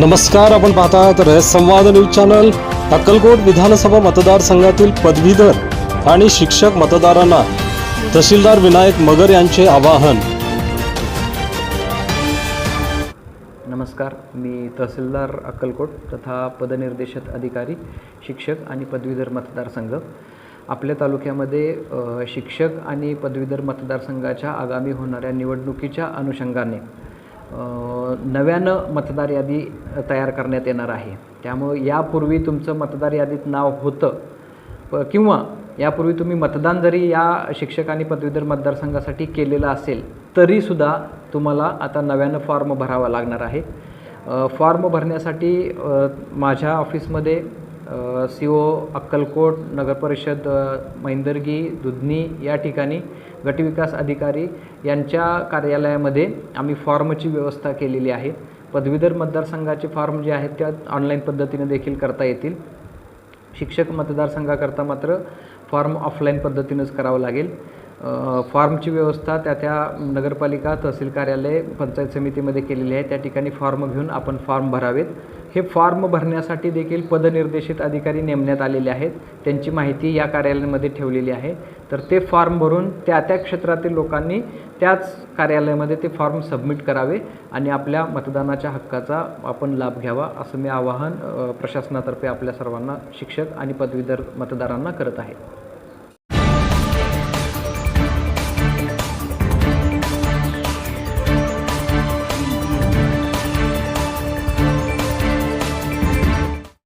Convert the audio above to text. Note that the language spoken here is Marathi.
नमस्कार आपण पाहतात रयत संवाद न्यूज चॅनल अक्कलकोट विधानसभा मतदारसंघातील पदवीधर आणि शिक्षक मतदारांना तहसीलदार विनायक मगर यांचे आवाहन. नमस्कार मी तहसीलदार अक्कलकोट तथा पदनिर्देशक अधिकारी शिक्षक आणि पदवीधर मतदारसंघ. आपल्या तालुक्यामध्ये शिक्षक आणि पदवीधर मतदारसंघाच्या आगामी होणाऱ्या निवडणुकीच्या अनुषंगाने नव्यानं मतदार यादी तयार करण्यात येणार आहे. त्यामुळे यापूर्वी तुमचं मतदार यादीत नाव होतं. प किंवा यापूर्वी तुम्ही मतदान जरी या शिक्षक आणि पदवीधर मतदारसंघासाठी केलेलं असेल तरीसुद्धा तुम्हाला आता नव्यानं फॉर्म भरावा लागणार आहे. फॉर्म भरण्यासाठी माझ्या ऑफिसमध्ये सी ओ अक्कलकोट नगरपरिषद अ, मैंदर्गी दुधनी या ठिकाणी गटविकास अधिकारी यांच्या कार्यालयामध्ये आम्ही फॉर्मची व्यवस्था केलेली आहे. पदवीधर मतदारसंघाचे फॉर्म जे आहेत त्या ऑनलाईन पद्धतीने देखील करता येतील. शिक्षक मतदारसंघाकरता मात्र फॉर्म ऑफलाईन पद्धतीनंच करावं लागेल. फॉर्मची व्यवस्था त्या त्या नगरपालिका तहसील कार्यालय पंचायत समितीमध्ये केलेली आहे. त्या ठिकाणी फॉर्म घेऊन आपण फॉर्म भरावेत. हे फॉर्म भरण्यासाठी देखील पदनिर्देशित अधिकारी नेमण्यात आलेले आहेत. त्यांची माहिती या कार्यालयामध्ये ठेवलेली आहे. तर ते फॉर्म भरून त्या त्या क्षेत्रातील लोकांनी त्याच कार्यालयामध्ये ते फॉर्म सबमिट करावे आणि आपल्या मतदानाच्या हक्काचा आपण लाभ घ्यावा असं मी आवाहन प्रशासनातर्फे आपल्या सर्वांना शिक्षक आणि पदवीधर मतदारांना करत आहे.